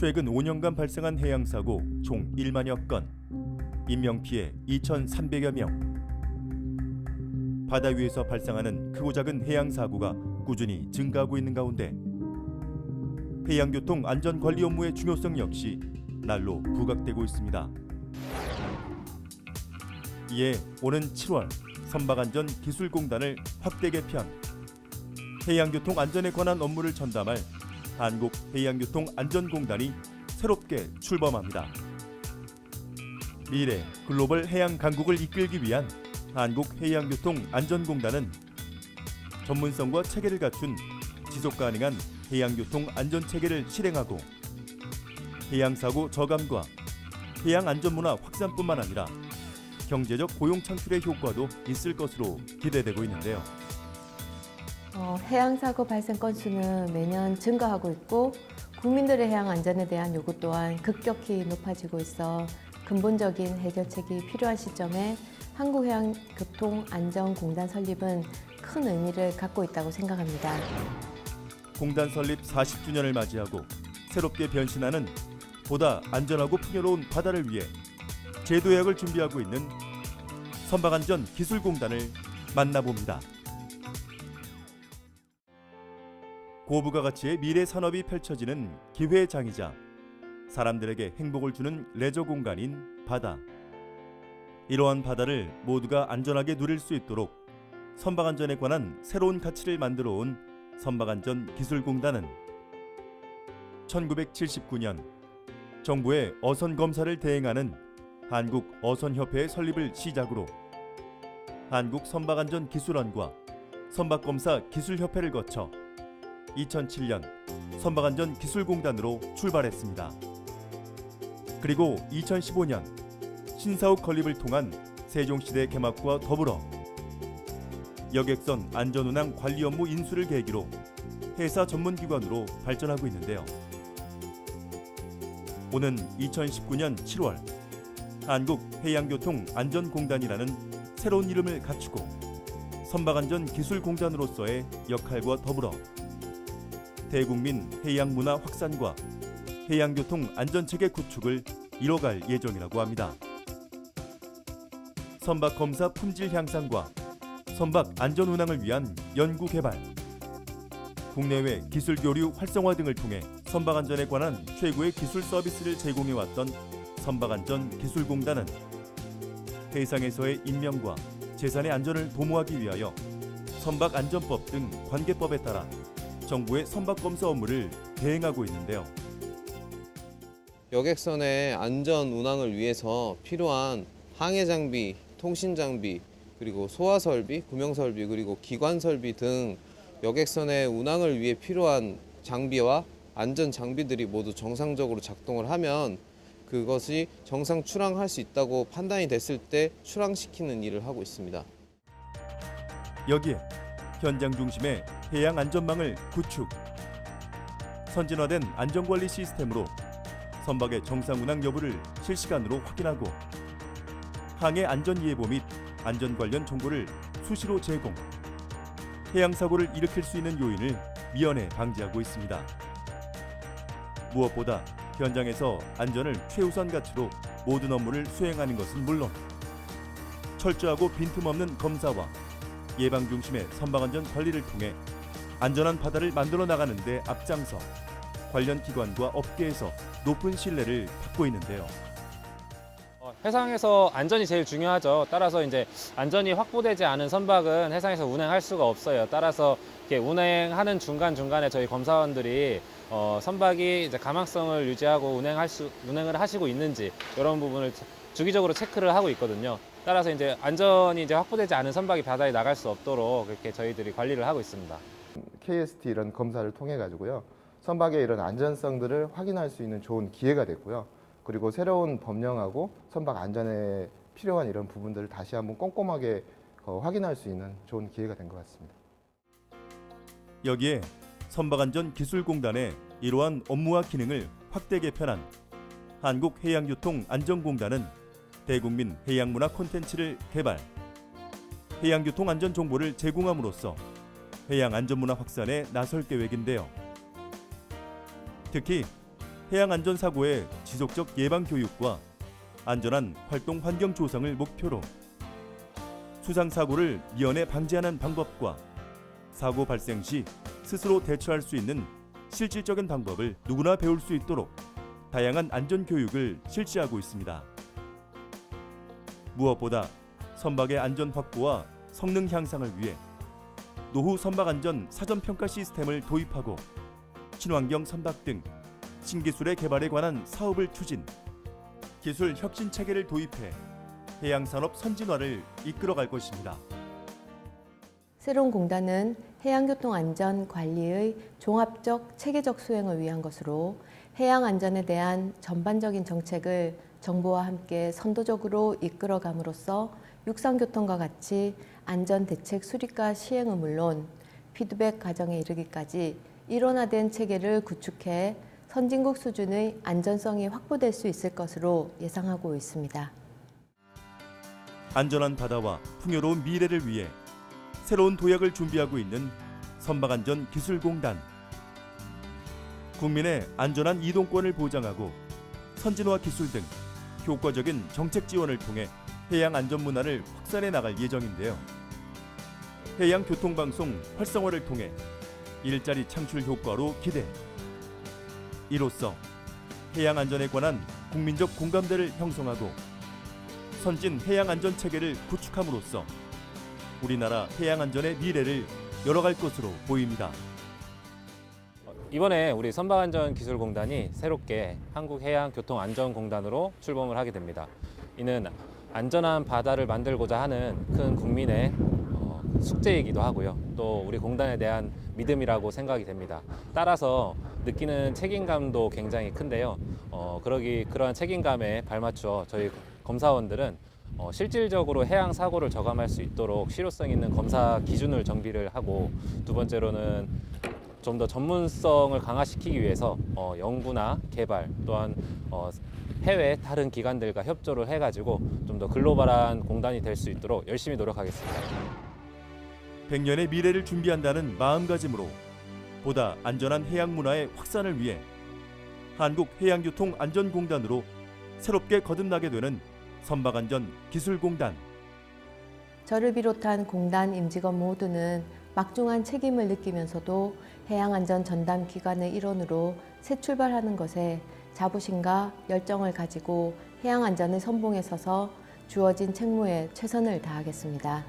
최근 5년간 발생한 해양 사고 총 1만여 건, 인명 피해 2,300여 명. 바다 위에서 발생하는 크고 작은 해양 사고가 꾸준히 증가하고 있는 가운데 해양교통 안전 관리 업무의 중요성 역시 날로 부각되고 있습니다. 이에 오는 7월 선박안전 기술공단을 확대 개편, 해양교통 안전에 관한 업무를 전담할 한국해양교통안전공단이 새롭게 출범합니다. 미래 글로벌 해양 강국을 이끌기 위한 한국해양교통안전공단은 전문성과 체계를 갖춘 지속 가능한 해양교통 안전 체계를 실행하고 해양 사고 저감과 해양 안전 문화 확산뿐만 아니라 경제적 고용 창출의 효과도 있을 것으로 기대되고 있는데요. 어, 해양 사고 발생 건수는 매년 증가하고 있고 국민들의 해양 안전에 대한 요구 또한 급격히 높아지고 있어 근본적인 해결책이 필요한 시점에 한국해양교통안전공단 설립은 큰 의미를 갖고 있다고 생각합니다. 공단 설립 40주년을 맞이하고 새롭게 변신하는 보다 안전하고 풍요로운 바다를 위해 제도약을 준비하고 있는 선박안전 기술공단을 만나봅니다. 고부가 가치의 미래 산업이 펼쳐지는 기회장이자 사람들에게 행복을 주는 레저 공간인 바다. 이러한 바다를 모두가 안전하게 누릴 수 있도록 선박 안전에 관한 새로운 가치를 만들어 온 선박안전 기술공단은 1979년 정부의 어선 검사를 대행하는 한국 어선협회의 설립을 시작으로 한국 선박안전 기술원과 선박검사 기술협회를 거쳐 2007년 선박안전 기술공단으로 출발했습니다. 그리고 2015년 신사옥 건립을 통한 세종시대 개막과 더불어 여객선 안전운항 관리 업무 인수를 계기로 회사 전문기관으로 발전하고 있는데요. 오는 2019년 7월 한국해양교통안전공단이라는 새로운 이름을 갖추고 선박안전 기술공단으로서의 역할과 더불어 대국민 해양문화 확산과 해양교통 안전체계 구축을 이뤄갈 예정이라고 합니다. 선박 검사 품질 향상과 선박 안전 운항을 위한 연구 개발, 국내외 기술 교류 활성화 등을 통해 선박 안전에 관한 최고의 기술 서비스를 제공해 왔던 선박안전 기술공단은 해상에서의 인명과 재산의 안전을 도모하기 위하여 선박안전법 등 관계법에 따라 정부의 선박 검사 업무를 대행하고 있는데요. 여객선의 안전 운항을 위해서 필요한 항해 장비, 통신 장비, 그리고 소화 설비, 구명 설비, 그리고 기관 설비 등 여객선의 운항을 위해 필요한 장비와 안전 장비들이 모두 정상적으로 작동을 하면 그것이 정상 출항할 수 있다고 판단이 됐을 때 출항시키는 일을 하고 있습니다. 여기에 현장 중심의 해양 안전망을 구축, 선진화된 안전관리 시스템으로 선박의 정상 운항 여부를 실시간으로 확인하고 항해 안전 예보 및 안전 관련 정보를 수시로 제공, 해양 사고를 일으킬 수 있는 요인을 미연에 방지하고 있습니다. 무엇보다 현장에서 안전을 최우선 가치로 모든 업무를 수행하는 것은 물론 철저하고 빈틈없는 검사와 예방 중심의 선박 안전 관리를 통해 안전한 바다를 만들어 나가는 데 앞장서 관련 기관과 업계에서 높은 신뢰를 받고 있는데요. 어, 해상에서 안전이 제일 중요하죠. 따라서 이제 안전이 확보되지 않은 선박은 해상에서 운행할 수가 없어요. 따라서 이렇게 운행하는 중간 중간에 저희 검사원들이 어, 선박이 이제 가망성을 유지하고 운행할 수 운행을 하시고 있는지 이런 부분을 주기적으로 체크를 하고 있거든요. 따라서 이제 안전이 이제 확보되지 않은 선박이 바다에 나갈 수 없도록 그렇게 저희들이 관리를 하고 있습니다. KST 이런 검사를 통해 가지고요 선박의 이런 안전성들을 확인할 수 있는 좋은 기회가 됐고요. 그리고 새로운 법령하고 선박 안전에 필요한 이런 부분들을 다시 한번 꼼꼼하게 어, 확인할 수 있는 좋은 기회가 된 것 같습니다. 여기에 선박안전기술공단의 이러한 업무와 기능을 확대 개편한 한국해양교통안전공단은 대국민 해양문화 콘텐츠를 개발, 해양교통 안전 정보를 제공함으로써 해양 안전문화 확산에 나설 계획인데요. 특히 해양 안전 사고의 지속적 예방 교육과 안전한 활동 환경 조성을 목표로 수상 사고를 미연에 방지하는 방법과 사고 발생 시 스스로 대처할 수 있는 실질적인 방법을 누구나 배울 수 있도록 다양한 안전 교육을 실시하고 있습니다. 무엇보다 선박의 안전 확보와 성능 향상을 위해 노후 선박 안전 사전 평가 시스템을 도입하고 친환경 선박 등 신기술의 개발에 관한 사업을 추진, 기술 혁신 체계를 도입해 해양 산업 선진화를 이끌어갈 것입니다. 새로운 공단은 해양교통 안전 관리의 종합적 체계적 수행을 위한 것으로 해양 안전에 대한 전반적인 정책을 정부와 함께 선도적으로 이끌어감으로써 육상교통과 같이 안전 대책 수립과 시행은 물론 피드백 과정에 이르기까지 일원화된 체계를 구축해 선진국 수준의 안전성이 확보될 수 있을 것으로 예상하고 있습니다. 안전한 바다와 풍요로운 미래를 위해 새로운 도약을 준비하고 있는 선박안전기술공단. 국민의 안전한 이동권을 보장하고 선진화 기술 등 효과적인 정책 지원을 통해 해양 안전 문화를 확산해 나갈 예정인데요. 해양 교통 방송 활성화를 통해 일자리 창출 효과로 기대. 이로써 해양 안전에 관한 국민적 공감대를 형성하고 선진 해양 안전 체계를 구축함으로써 우리나라 해양 안전의 미래를 열어갈 것으로 보입니다. 이번에 우리 선박안전기술공단이 새롭게 한국해양교통안전공단으로 출범을 하게 됩니다. 이는 안전한 바다를 만들고자 하는 큰 국민의 어, 숙제이기도 하고요. 또 우리 공단에 대한 믿음이라고 생각이 됩니다. 따라서 느끼는 책임감도 굉장히 큰데요. 어, 그러기 그러한 책임감에 발맞추어 저희 검사원들은 어, 실질적으로 해양 사고를 저감할 수 있도록 실효성 있는 검사 기준을 정비를 하고 두 번째로는 좀 더 전문성을 강화시키기 위해서 어, 연구나 개발 또한 어, 해외 다른 기관들과 협조를 해가지고 좀 더 글로벌한 공단이 될 수 있도록 열심히 노력하겠습니다. 100년의 미래를 준비한다는 마음가짐으로 보다 안전한 해양 문화의 확산을 위해 한국해양교통안전공단으로 새롭게 거듭나게 되는 선박안전 기술공단. 저를 비롯한 공단 임직원 모두는 막중한 책임을 느끼면서도 해양안전 전담 기관의 일원으로 새 출발하는 것에 자부심과 열정을 가지고 해양안전의 선봉에 서서 주어진 책무에 최선을 다하겠습니다.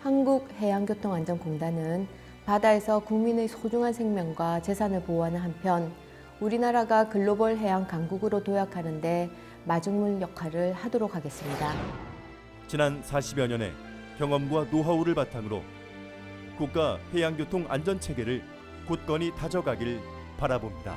한국해양교통안전공단은 바다에서 국민의 소중한 생명과 재산을 보호하는 한편 우리나라가 글로벌 해양 강국으로 도약하는데 마중물 역할을 하도록 하겠습니다. 지난 40여 년의 경험과 노하우를 바탕으로 국가 해양교통 안전 체계를 굳건히 다져가길 바라봅니다.